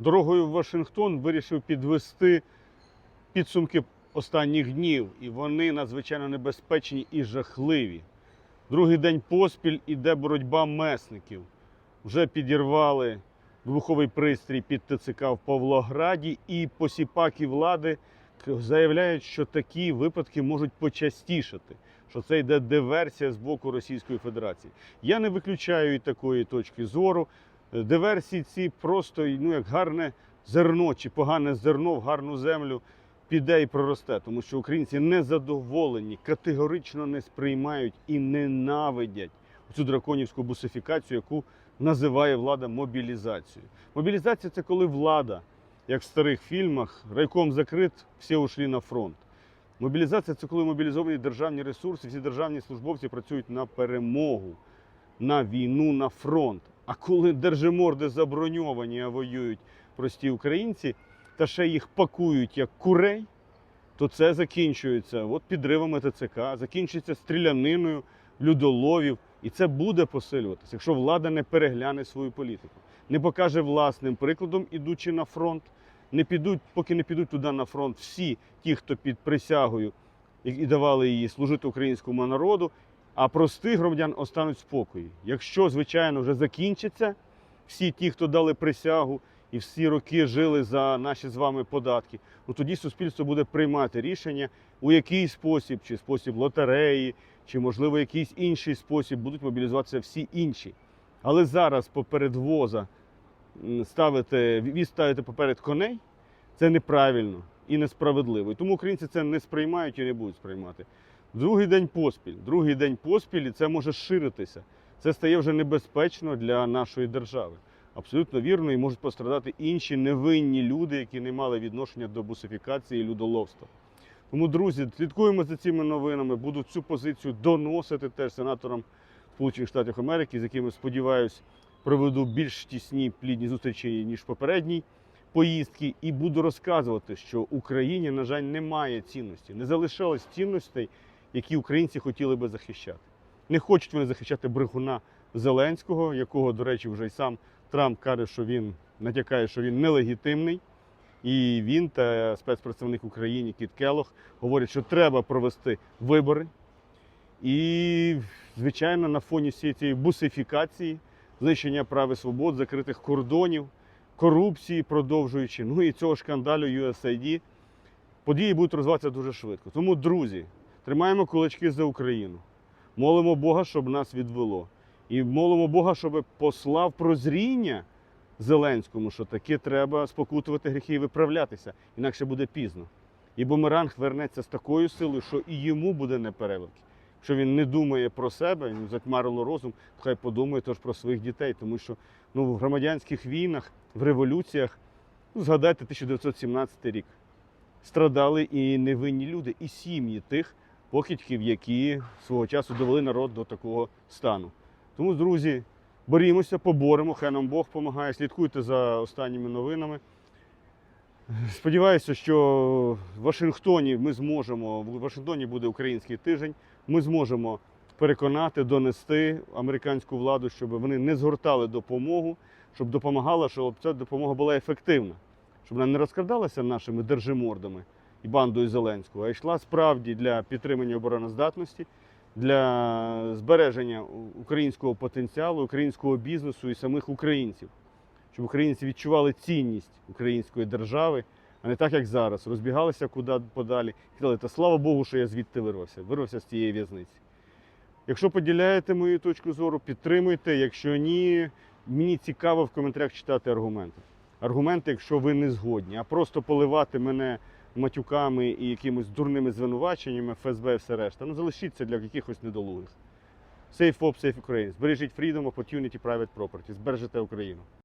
дорогою в Вашингтон вирішив підвести підсумки останніх днів, і вони надзвичайно небезпечні і жахливі. Другий день поспіль іде боротьба месників. Вже підірвали вибуховий пристрій під ТЦК в Павлограді, і посіпаки влади заявляють, що такі випадки можуть почастішати, що це йде диверсія з боку Російської Федерації. Я не виключаю і такої точки зору. Диверсії ці просто ну, як гарне зерно чи погане зерно в гарну землю піде і проросте, тому що українці не задоволені, категорично не сприймають і ненавидять цю драконівську бусифікацію, яку називає влада мобілізацією. Мобілізація це коли влада, як в старих фільмах, райком закрит, всі ушли на фронт. Мобілізація це коли мобілізовані державні ресурси, всі державні службовці працюють на перемогу, на війну, на фронт. А коли держиморди заброньовані, а воюють прості українці, та ще їх пакують як курей, то це закінчується от підривами ТЦК, закінчується стріляниною людоловів. І це буде посилюватися, якщо влада не перегляне свою політику, не покаже власним прикладом, ідучи на фронт, не підуть, поки не підуть туди на фронт всі ті, хто під присягою і давали її служити українському народу, а простих громадян остануть в спокої. Якщо, звичайно, вже закінчиться всі ті, хто дали присягу і всі роки жили за наші з вами податки, ну тоді суспільство буде приймати рішення, у який спосіб, чи спосіб лотереї, чи, можливо, якийсь інший спосіб будуть мобілізуватися всі інші. Але зараз поперед воза ставити, віз ставити поперед коней це неправильно і несправедливо. І тому українці це не сприймають і не будуть сприймати. Другий день поспіль, другий день поспіль, і це може ширитися. Це стає вже небезпечно для нашої держави. Абсолютно вірно, і можуть пострадати інші невинні люди, які не мали відношення до бусифікації і людоловства. Тому, друзі, слідкуємо за цими новинами. Буду цю позицію доносити теж сенаторам Сполучених Штатів Америки, з якими сподіваюся проведу більш тісні плідні зустрічі ніж попередній поїздки, і буду розказувати, що Україні, на жаль, немає цінності, не залишилось цінностей, які українці хотіли би захищати. Не хочуть вони захищати брехуна Зеленського, якого, до речі, вже й сам Трамп каже, що він натякає, що він нелегітимний. І він та спецпредставник України Кіт Келох говорять, що треба провести вибори. І, звичайно, на фоні всієї цієї бусифікації, знищення прав і свобод, закритих кордонів, корупції продовжуючи, ну і цього шкандалю USAID, події будуть розвиватися дуже швидко. Тому, друзі, тримаємо кулачки за Україну. Молимо Бога, щоб нас відвело. І молимо Бога, щоб послав прозріння Зеленському, що таки треба спокутувати гріхи і виправлятися, інакше буде пізно. І бумеранг вернеться з такою силою, що і йому буде непереливки. Якщо він не думає про себе, йому затьмарило розум, то хай подумає теж про своїх дітей, тому що ну, в громадянських війнах, в революціях, ну, згадайте 1917 рік, страдали і невинні люди, і сім'ї тих покидьків, які свого часу довели народ до такого стану. Тому, друзі, борімося, поборемо, хай нам Бог допомагає. Слідкуйте за останніми новинами. Сподіваюся, що в Вашингтоні ми зможемо, в Вашингтоні буде український тиждень, ми зможемо переконати, донести американську владу, щоб вони не згортали допомогу, щоб допомагала, щоб ця допомога була ефективна, щоб вона не розкрадалася нашими держимордами і бандою Зеленського, а йшла справді для підтримання обороноздатності, для збереження українського потенціалу, українського бізнесу і самих українців, щоб українці відчували цінність української держави, а не так, як зараз, розбігалися куди подалі казали, та слава Богу, що я звідти вирвався, вирвався з тієї в'язниці. Якщо поділяєте мою точку зору, підтримуйте. Якщо ні, мені цікаво в коментарях читати аргументи. Аргументи, якщо ви не згодні, а просто поливати мене матюками і якимись дурними звинуваченнями, ФСБ і все решта. Ну залишіться для якихось недолугих. Safe Op, Safe Ukraine. Збережіть freedom, opportunity, private property. Збережете Україну.